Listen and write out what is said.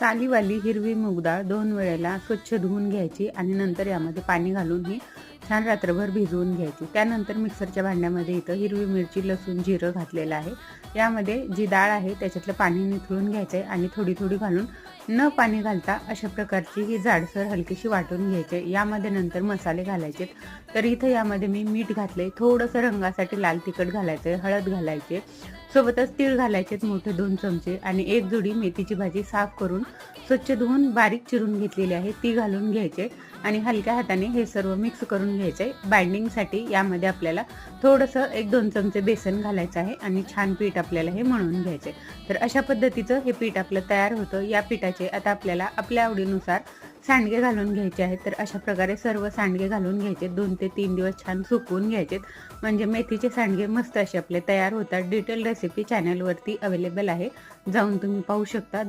सालीवाली हिरवी मूग दोन वेळेला स्वच्छ धुवून घ्यायची आणि नंतर यामध्ये पाणी घालून ही छान रात्रभर भिजवून घ्यायची. त्यानंतर मिक्सरच्या भांड्यामध्ये इथं हिरवी मिरची लसूण जिरं घातलेलं आहे. यामध्ये जी डाळ आहे त्याच्यातलं पाणी निथळून घ्यायचं आहे आणि थोडी थोडी घालून न पाणी घालता अशा प्रकारची ही जाडसर हलकीशी वाटून घ्यायची यामध्ये नंतर मसाले घालायचे तर इथं यामध्ये मी मीठ घातले थोडंसं रंगासाठी लाल तिखट घालायचं आहे हळद घालायचे सोबतच तीळ घालायचे मोठे दोन चमचे आणि एक जोडी मेथीची भाजी साफ करून स्वच्छ धुवून बारीक चिरून घेतलेली आहे. ती घालून घ्यायचे आणि हलक्या हाताने हे सर्व मिक्स करून घ्यायचे. बाइंडिंगसाठी यामध्ये आपल्याला थोडंसं एक दोन चमचे बेसन घालायचं आहे आणि छान पीठ आपल्याला हे मळून घ्यायचे. तर अशा पद्धतीचं हे पीठ आपलं तयार होतं. या पिठाचे आता आपल्याला आपल्या आवडीनुसार सांडगे घालून घ्यायचे आहेत. तर अशा प्रकारे सर्व सांडगे घालून घ्यायचे. दोन ते तीन दिवस छान सुकवून घ्यायचे म्हणजे मेथीचे सांडगे मस्त असे आपले तयार होतात. डिटेल रेसिपी चॅनलवरती अवेलेबल आहे. जाऊन तुम्ही पाहू शकता.